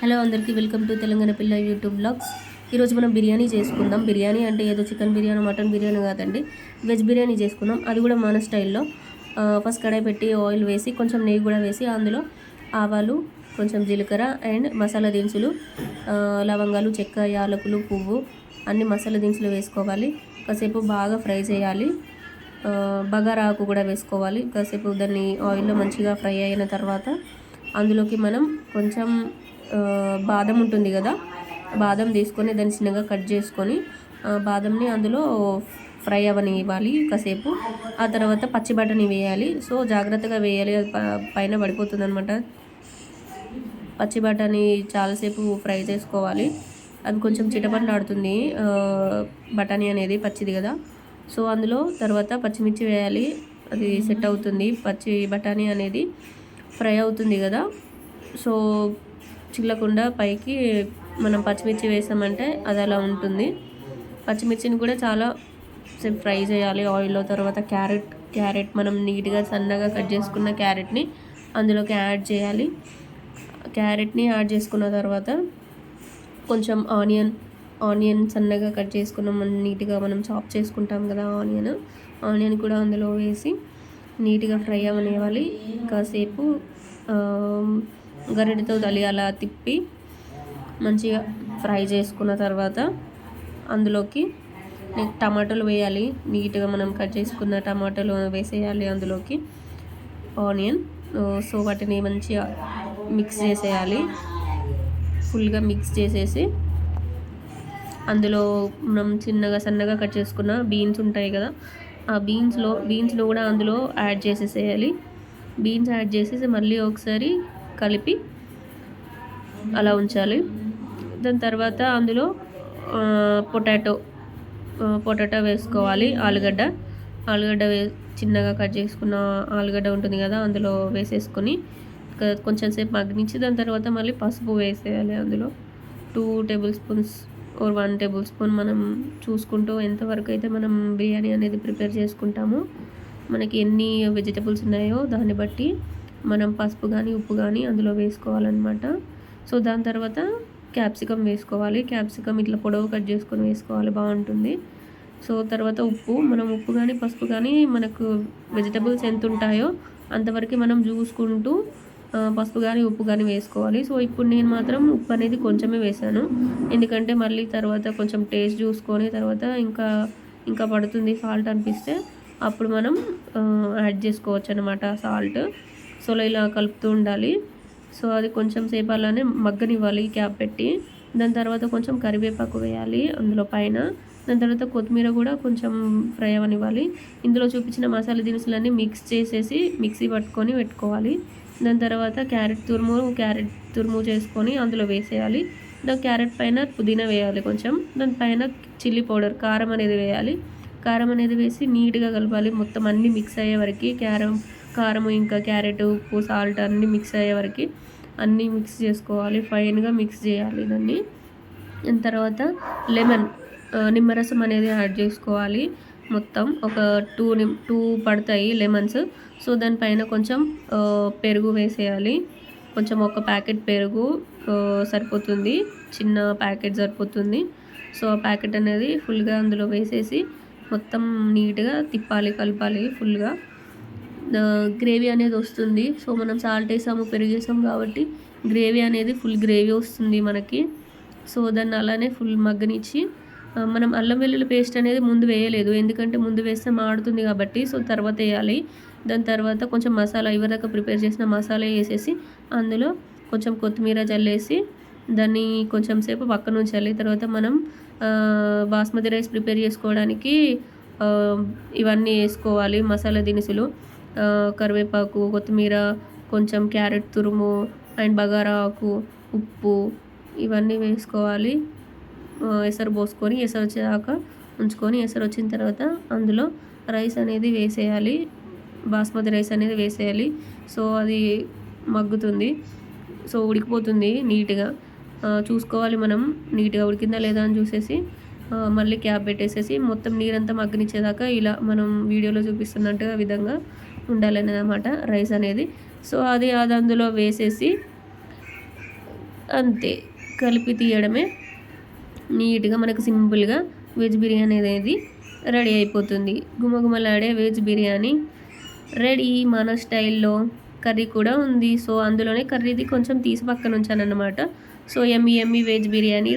Hello అందరికీ welcome to Telangana పిల్ల YouTube blogs. ఈరోజు మనం బిర్యానీ చేసుకుందాం. బిర్యానీ అంటే ఏదో చికెన్ బిర్యానీ మటన్ బిర్యానీ కాదండి. వెజ్ బిర్యానీ చేసుకుందాం. అది కూడా మన స్టైల్లో. ఫస్ట్ కడాయి పెట్టి ఆయిల్ వేసి కొంచెం నెయ్యి కూడా వేసి అందులో ఆవాలు కొంచెం జీలకర్ర అండ్ మసాలా దినుసులు లవంగాలు చెక్క యాలకులు పువ్వు అన్ని మసాలా దినుసులు వేసుకోవాలి. కాసేపు బాగా ఫ్రై చేయాలి. బగారా ఆకు కూడా వేసుకోవాలి. కాసేపు దాన్ని ఆయిల్లో మంచిగా ఫ్రై అయిన తర్వాత అందులోకి మనం కొంచెం బాదం ఉంటుంది కదా బాదం తీసుకొని దాన్ని చిన్నగా కట్ చేసుకొని ఆ, బాదంని అందులో ఫ్రై అవనివ్వాలి కాసేపు. ఆ తర్వాత పచ్చి బఠానీ వేయాలి. సో జాగ్రత్తగా వేయాలి. అది ప- పైన పడిపోతుంది అనమాట పచ్చి బఠానీ చాలాసేపు ఫ్రై చేసుకోవాలి. అది కొంచెం చిటపట్లాడుతుంది. బటానీ బఠానీ అనేది పచ్చిది కదా. సో అందులో తర్వాత పచ్చిమిర్చి వేయాలి. అది సెట్ అవుతుంది. పచ్చి బఠానీ అనేది ఫ్రై అవుతుంది కదా. సో చిల్లకుండా పైకి మనం పచ్చిమిర్చి వేసామంటే అది అలా ఉంటుంది. పచ్చిమిర్చిని కూడా చాలా సేపు ఫ్రై చేయాలి. ఆయిల్లో తర్వాత క్యారెట్ క్యారెట్ మనం నీట్గా సన్నగా కట్ చేసుకున్న క్యారెట్ని అందులోకి యాడ్ చేయాలి. క్యారెట్ని యాడ్ చేసుకున్న తర్వాత కొంచెం ఆనియన్ ఆనియన్ సన్నగా కట్ చేసుకున్నాం మనం నీట్గా మనం చాప్ చేసుకుంటాం కదా ఆనియన్. ఆనియన్ కూడా అందులో వేసి నీట్గా ఫ్రై అవ్వనివ్వాలి కాసేపు గరిటెతో తలి అలా తిప్పి మంచిగా ఫ్రై చేసుకున్న తర్వాత అందులోకి టమాటోలు టమాటాలు వేయాలి. నీట్గా మనం కట్ చేసుకున్న టమాటాలు వేసేయాలి అందులోకి. ఆనియన్ సో వాటిని మంచిగా మిక్స్ చేసేయాలి. ఫుల్గా మిక్స్ చేసేసి అందులో మనం చిన్నగా సన్నగా కట్ చేసుకున్న బీన్స్ ఉంటాయి కదా ఆ బీన్స్లో బీన్స్లో కూడా అందులో యాడ్ చేసేసేయాలి. బీన్స్ యాడ్ చేసేసి మళ్ళీ ఒకసారి కలిపి అలా ఉంచాలి. దాని తర్వాత అందులో పొటాటో పొటాటో వేసుకోవాలి ఆలుగడ్డ. ఆలుగడ్డ వే చిన్నగా కట్ చేసుకున్న ఆలుగడ్డ ఉంటుంది కదా అందులో వేసేసుకొని కొంచెం సేపు మగ్గనిచ్చి దాని తర్వాత మళ్ళీ పసుపు వేసేయాలి అందులో. Two tablespoons or one tablespoon మనం చూసుకుంటూ ఎంతవరకు అయితే మనం బిర్యానీ అనేది ప్రిపేర్ చేసుకుంటామో మనకి ఎన్ని వెజిటబుల్స్ ఉన్నాయో దాన్ని బట్టి మనం పసుపు కానీ ఉప్పు కానీ అందులో వేసుకోవాలన్నమాట. సో దాని తర్వాత క్యాప్సికమ్ వేసుకోవాలి. క్యాప్సికమ్ ఇట్లా పొడవు కట్ చేసుకొని వేసుకోవాలి. బాగుంటుంది. సో తర్వాత ఉప్పు. మనం ఉప్పు కానీ పసుపు కానీ మనకు వెజిటబుల్స్ ఎంత ఉంటాయో అంతవరకు మనం చూసుకుంటూ పసుపు కానీ ఉప్పు కానీ వేసుకోవాలి. సో ఇప్పుడు నేను మాత్రం ఉప్పు అనేది కొంచెమే వేసాను ఎందుకంటే మళ్ళీ తర్వాత కొంచెం టేస్ట్ చూసుకొని తర్వాత ఇంకా ఇంకా పడుతుంది సాల్ట్ అనిపిస్తే అప్పుడు మనం యాడ్ చేసుకోవచ్చు అనమాట సాల్ట్. సో ఇలా కలుపుతూ ఉండాలి. సో అది కొంచెం సేపు అలానే మగ్గనివ్వాలి క్యాప్ పెట్టి. దాని తర్వాత కొంచెం కరివేపాకు వేయాలి అందులో పైన. దాని తర్వాత కొత్తిమీర కూడా కొంచెం ఫ్రై అవ్వనివ్వాలి ఇందులో చూపించిన మసాలా దినుసులన్నీ మిక్స్ చేసేసి మిక్సీ పట్టుకొని పెట్టుకోవాలి. దాని తర్వాత క్యారెట్ తురుము క్యారెట్ తురుము చేసుకొని అందులో వేసేయాలి. దాని క్యారెట్ పైన పుదీనా వేయాలి కొంచెం. దాని పైన చిల్లీ పౌడర్ కారం అనేది వేయాలి. కారం అనేది వేసి నీట్గా కలపాలి. మొత్తం అన్నీ మిక్స్ అయ్యే వరకు క్యారం కారం ఇంకా క్యారెట్ ఉప్పు సాల్ట్ అన్నీ మిక్స్ అయ్యే వరకు అన్నీ మిక్స్ చేసుకోవాలి. ఫైన్గా మిక్స్ చేయాలి దాన్ని దాని తర్వాత లెమన్ నిమ్మరసం అనేది యాడ్ చేసుకోవాలి. మొత్తం ఒక టూ నిమ్ టూ పడతాయి లెమన్స్. సో దానిపైన కొంచెం పెరుగు వేసేయాలి. కొంచెం ఒక ప్యాకెట్ పెరుగు సరిపోతుంది. చిన్న ప్యాకెట్ సరిపోతుంది. సో ఆ ప్యాకెట్ అనేది ఫుల్గా అందులో వేసేసి మొత్తం నీట్గా తిప్పాలి కలపాలి ఫుల్గా. గ్రేవీ అనేది వస్తుంది. సో మనం సాల్ట్ వేసాము పెరుగు వేసాము కాబట్టి గ్రేవీ అనేది ఫుల్ గ్రేవీ వస్తుంది మనకి. సో దాన్ని అలానే ఫుల్ మగ్గనిచ్చి మనం అల్లం వెల్లుల్లి పేస్ట్ అనేది ముందు వేయలేదు. ఎందుకంటే ముందు వేస్తే మాడుతుంది కాబట్టి సో తర్వాత వేయాలి. దాని తర్వాత కొంచెం మసాలా ఇవరిదాకా ప్రిపేర్ చేసిన మసాలా వేసేసి అందులో కొంచెం కొత్తిమీర చల్లేసి దాన్ని కొంచెం సేపు పక్కన ఉంచాలి. తర్వాత మనం బాస్మతి రైస్ ప్రిపేర్ చేసుకోవడానికి ఇవన్నీ వేసుకోవాలి మసాలా దినుసులు. కరివేపాకు కొత్తిమీర కొంచెం క్యారెట్ తురుము అండ్ బగారా ఆకు ఉప్పు ఇవన్నీ వేసుకోవాలి. ఎసరు పోసుకొని ఎసరు వచ్చేదాకా ఉంచుకొని ఎసరు వచ్చిన తర్వాత అందులో రైస్ అనేది వేసేయాలి. బాస్మతి రైస్ అనేది వేసేయాలి. సో అది మగ్గుతుంది. సో ఉడికిపోతుంది నీట్గా. చూసుకోవాలి మనం నీట్గా ఉడికిందా లేదా అని చూసేసి మళ్ళీ క్యాప్ పెట్టేసేసి మొత్తం నీరంతా మగ్గనిచ్చేదాకా ఇలా మనం వీడియోలో చూపిస్తున్నట్టుగా విధంగా ఉండాలన్నమాట రైస్ అనేది. సో అది అది అందులో వేసేసి అంతే కలిపి తీయడమే. నీట్గా మనకు సింపుల్గా వెజ్ బిర్యానీ అనేది రెడీ అయిపోతుంది. గుమగుమలాడే వెజ్ బిర్యానీ రెడీ మన స్టైల్లో కర్రీ కూడా ఉంది. సో అందులోనే కర్రీది కొంచెం తీసి పక్కన ఉంచాను అనమాట సో ఎమ్మి ఎమ్మి వెజ్ బిర్యానీ